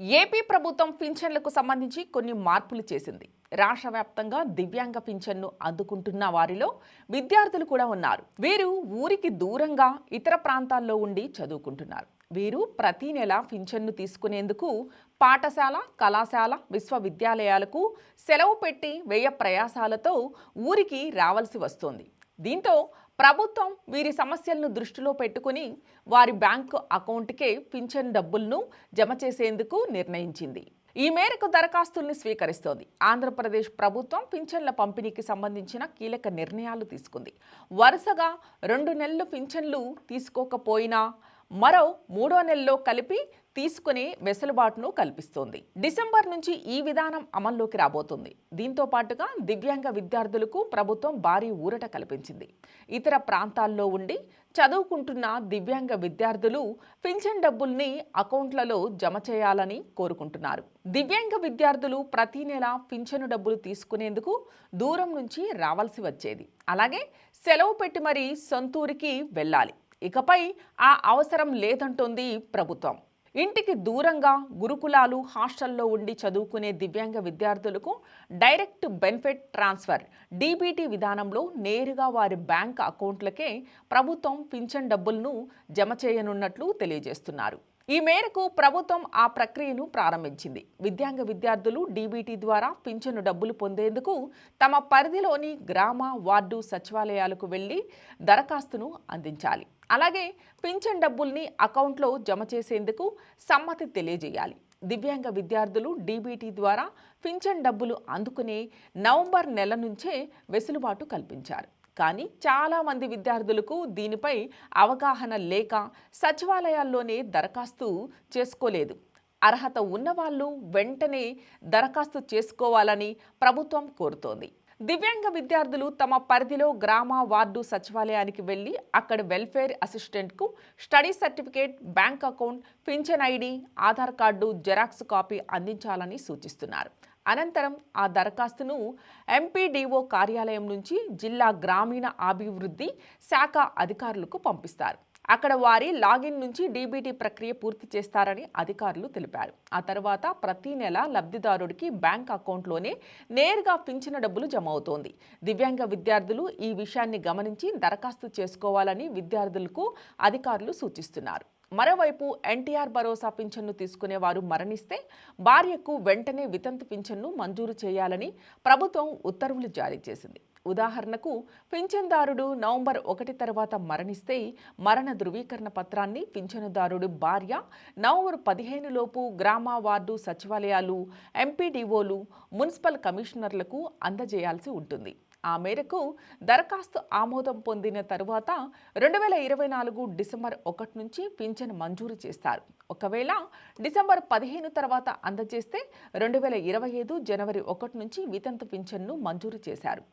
AP ప్రభుత్వం పింఛన్లకు సంబంధించి కొన్ని మార్పులు చేసింది. రాష్ట్ర వ్యాప్తంగా దివ్యాంగ పింఛన్ను అందుకుంటున్న వారిలో విద్యార్థులు కూడా ఉన్నారు. వీరు ఊరికి దూరంగా ఇతర ప్రాంతాల్లో ఉండి చదువుకుంటున్నారు. వీరు ప్రతి నెల పింఛన్ను తీసుకునేందుకు పాఠశాల కళాశాల విశ్వవిద్యాలయాలకు సెలవు పెట్టి వ్యయ ప్రయాసాలతో ఊరికి రావాల్సి వస్తోంది. దీంతో ప్రభుత్వం వీరి సమస్యలను దృష్టిలో పెట్టుకుని వారి బ్యాంకు అకౌంట్కే పింఛన్ డబ్బులను జమ చేసేందుకు నిర్ణయించింది. ఈ మేరకు దరఖాస్తుల్ని స్వీకరిస్తోంది. ఆంధ్రప్రదేశ్ ప్రభుత్వం పింఛన్ల పంపిణీకి సంబంధించిన కీలక నిర్ణయాలు తీసుకుంది. వరుసగా రెండు నెలలు పింఛన్లు తీసుకోకపోయినా మరో మూడో నెలలో కలిపి తీసుకునే వెసులుబాటును కల్పిస్తోంది. డిసెంబర్ నుంచి ఈ విధానం అమల్లోకి రాబోతుంది. దీంతో పాటుగా దివ్యాంగ విద్యార్థులకు ప్రభుత్వం భారీ ఊరట కల్పించింది. ఇతర ప్రాంతాల్లో ఉండి చదువుకుంటున్న దివ్యాంగ విద్యార్థులు పింఛన్ డబ్బుల్ని అకౌంట్లలో జమ చేయాలని కోరుకుంటున్నారు. దివ్యాంగ విద్యార్థులు ప్రతి నెల పింఛను డబ్బులు తీసుకునేందుకు దూరం నుంచి రావాల్సి వచ్చేది. అలాగే సెలవు పెట్టి మరీ సొంతూరికి వెళ్ళాలి. ఇకపై ఆ అవసరం లేదంటోంది ప్రభుత్వం. ఇంటికి దూరంగా గురుకులాలు హాస్టల్లో ఉండి చదువుకునే దివ్యాంగ విద్యార్థులకు డైరెక్ట్ బెనిఫిట్ ట్రాన్స్ఫర్ డీబీటీ విధానంలో నేరుగా వారి బ్యాంక్ అకౌంట్లకే ప్రభుత్వం పింఛన్ డబ్బులను జమ చేయనున్నట్లు తెలియజేస్తున్నారు. ఈ మేరకు ప్రభుత్వం ఆ ప్రక్రియను ప్రారంభించింది. విద్యాంగ విద్యార్థులు డీబీటీ ద్వారా పింఛను డబ్బులు పొందేందుకు తమ పరిధిలోని గ్రామ వార్డు సచివాలయాలకు వెళ్ళి దరఖాస్తును అందించాలి. అలాగే పింఛన్ డబ్బుల్ని అకౌంట్లో జమ చేసేందుకు సమ్మతి తెలియజేయాలి. దివ్యాంగ విద్యార్థులు డీబీటీ ద్వారా పింఛన్ డబ్బులు అందుకునే నవంబర్ నెల నుంచే వెసులుబాటు కల్పించారు. కానీ చాలామంది విద్యార్థులకు దీనిపై అవగాహన లేక సచివాలయాల్లోనే దరఖాస్తు చేసుకోలేదు. అర్హత ఉన్నవాళ్ళు వెంటనే దరఖాస్తు చేసుకోవాలని ప్రభుత్వం కోరుతోంది. దివ్యాంగ విద్యార్థులు తమ పరిధిలో గ్రామ వార్డు సచివాలయానికి వెళ్ళి అక్కడ వెల్ఫేర్ అసిస్టెంట్కు study certificate bank account pension ID Aadhaar card xerox copy అందించాలని సూచిస్తున్నారు. అనంతరం ఆ దరఖాస్తును ఎంపీడీఓ కార్యాలయం నుంచి జిల్లా గ్రామీణ అభివృద్ధి శాఖ అధికారులకు పంపిస్తారు. అక్కడ వారి లాగిన్ నుంచి డీబీటీ ప్రక్రియ పూర్తి చేస్తారని అధికారులు తెలిపారు. ఆ తర్వాత ప్రతి నెల లబ్ధిదారుడికి బ్యాంక్ అకౌంట్లోనే నేరుగా పింఛన డబ్బులు జమ అవుతోంది. దివ్యాంగ విద్యార్థులు ఈ విషయాన్ని గమనించి దరఖాస్తు చేసుకోవాలని విద్యార్థులకు అధికారులు సూచిస్తున్నారు. మరోవైపు ఎన్టీఆర్ భరోసా పింఛన్ను తీసుకునేవారు మరణిస్తే భార్యకు వెంటనే వితంతు పింఛన్ను మంజూరు చేయాలని ప్రభుత్వం ఉత్తర్వులు జారీ చేసింది. ఉదాహరణకు పింఛన్దారుడు నవంబర్ ఒకటి తర్వాత మరణిస్తే మరణ ధృవీకరణ పత్రాన్ని పింఛనుదారుడు భార్య నవంబర్ పదిహేను లోపు గ్రామ వార్డు సచివాలయాలు ఎంపీడీఓలు మున్సిపల్ కమిషనర్లకు అందజేయాల్సి ఉంటుంది. ఆ మేరకు దరఖాస్తు ఆమోదం పొందిన తరువాత రెండు వేల ఇరవై నాలుగు డిసెంబర్ ఒకటి నుంచి పింఛన్ మంజూరు చేస్తారు. ఒకవేళ డిసెంబర్ పదిహేను తర్వాత అందజేస్తే రెండు వేల ఇరవై ఐదు జనవరి ఒకటి నుంచి వితంతు పింఛన్ను మంజూరు చేశారు.